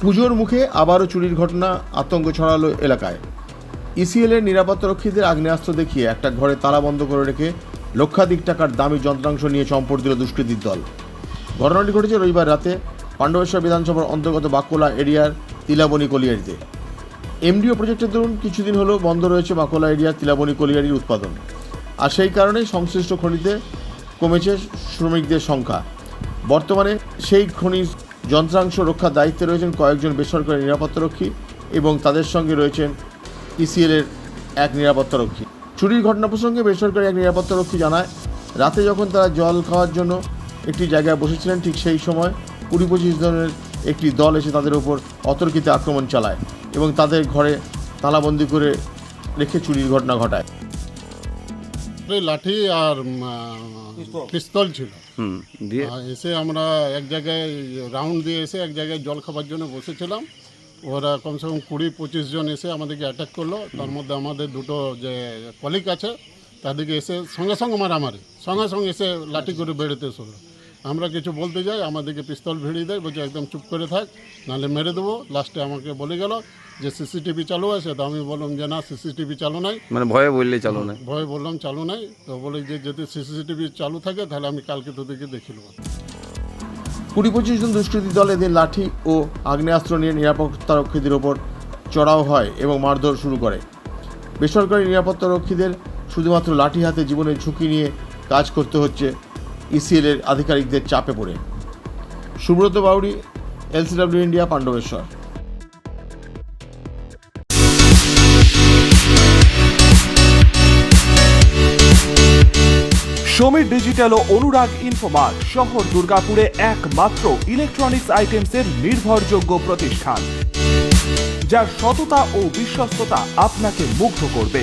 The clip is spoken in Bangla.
পুজোর মুখে আবারও চুরির ঘটনা আতঙ্ক ছড়ালো এলাকায়। ইসিএলের নিরাপত্তারক্ষীদের আগ্নেয়াস্ত্র দেখিয়ে একটা ঘরে তালা বন্ধ করে রেখে লক্ষাধিক টাকার দামি যন্ত্রাংশ নিয়ে চম্পট দিল দুষ্কৃতীর দল। ঘটনাটি ঘটেছে রবিবার রাতে পাণ্ডবেশ্বর বিধানসভার অন্তর্গত বাকুলা এরিয়ার তিলাবনি কলিয়ারিতে। এমডিও প্রজেক্টের দরুন কিছুদিন হলো বন্ধ রয়েছে বাকুলা এরিয়ার তিলাবনি কলিয়ারির উৎপাদন। আর সেই কারণেই সংশ্লিষ্ট খনিতে কমেছে শ্রমিকদের সংখ্যা। বর্তমানে সেই খনির যন্ত্রাংশ রক্ষার দায়িত্বে রয়েছেন কয়েকজন বেসরকারি নিরাপত্তারক্ষী এবং তাদের সঙ্গে রয়েছেন ইসিএলের এক নিরাপত্তারক্ষী। চুরির ঘটনা প্রসঙ্গে বেসরকারি এক নিরাপত্তারক্ষী জানায়, রাতে যখন তারা জল খাওয়ার জন্য একটি জায়গায় বসেছিলেন, ঠিক সেই সময় কুড়ি পঁচিশ জনের একটি দল এসে তাদের ওপর অতর্কিতে আক্রমণ চালায় এবং তাদের ঘরে তালাবন্দি করে রেখে চুরির ঘটনা ঘটায়। এই লাঠি আর পিস্তল। ছিল। দিয়ে? এসে আমরা এক জায়গায় রাউন্ড দিয়ে এসে এক জায়গায় জল খাবার জন্য বসেছিলাম। ওরা কমসে কম কুড়ি পঁচিশ জন এসে আমাদেরকে অ্যাটাক করল। তার মধ্যে আমাদের দুটো যে কলিক আছে তাদেরকে এসে সঙ্গে সঙ্গে মারামারি সঙ্গে সঙ্গে এসে লাঠি করে বেরোতে শুরু। আমরা কিছু বলতে যাই আমাদেরকে পিস্তল ভিড়িয়ে দেয় বলছে একদম চুপ করে থাক নাহলে মেরে দেবো। লাস্টে আমাকে বলে গেল যে সিসিটিভি চালু আছে তো আমি বললাম যে না সিসিটিভি চালু নাই। মানে ভয়ে বললে চালু না ভয়ে বললাম চালু নাই। তো বলে যে যদি সিসিটিভি চালু থাকে তাহলে আমি কালকে তোদেরকে দেখে নেব। কুড়ি পঁচিশ জন দুষ্কৃতী দল এদের লাঠি ও আগ্নেয়াস্ত্র নিয়ে নিরাপত্তারক্ষীদের ওপর চড়াও হয় এবং মারধর শুরু করে। বেসরকারি নিরাপত্তারক্ষীদের শুধুমাত্র লাঠি হাতে জীবনের ঝুঁকি নিয়ে কাজ করতে হচ্ছে ইসিএলের আধিকারিকদের চাপে পড়ে। Subrata Bauri LCW India, Pandabeswar. Samir digital ও অনুরাগ ইনফোমার্ট শহর দুর্গাপুরে একমাত্র ইলেকট্রনিক্স আইটেমসের নির্ভরযোগ্য প্রতিষ্ঠান, যার সততা ও বিশ্বস্ততা আপনাকে মুগ্ধ করবে।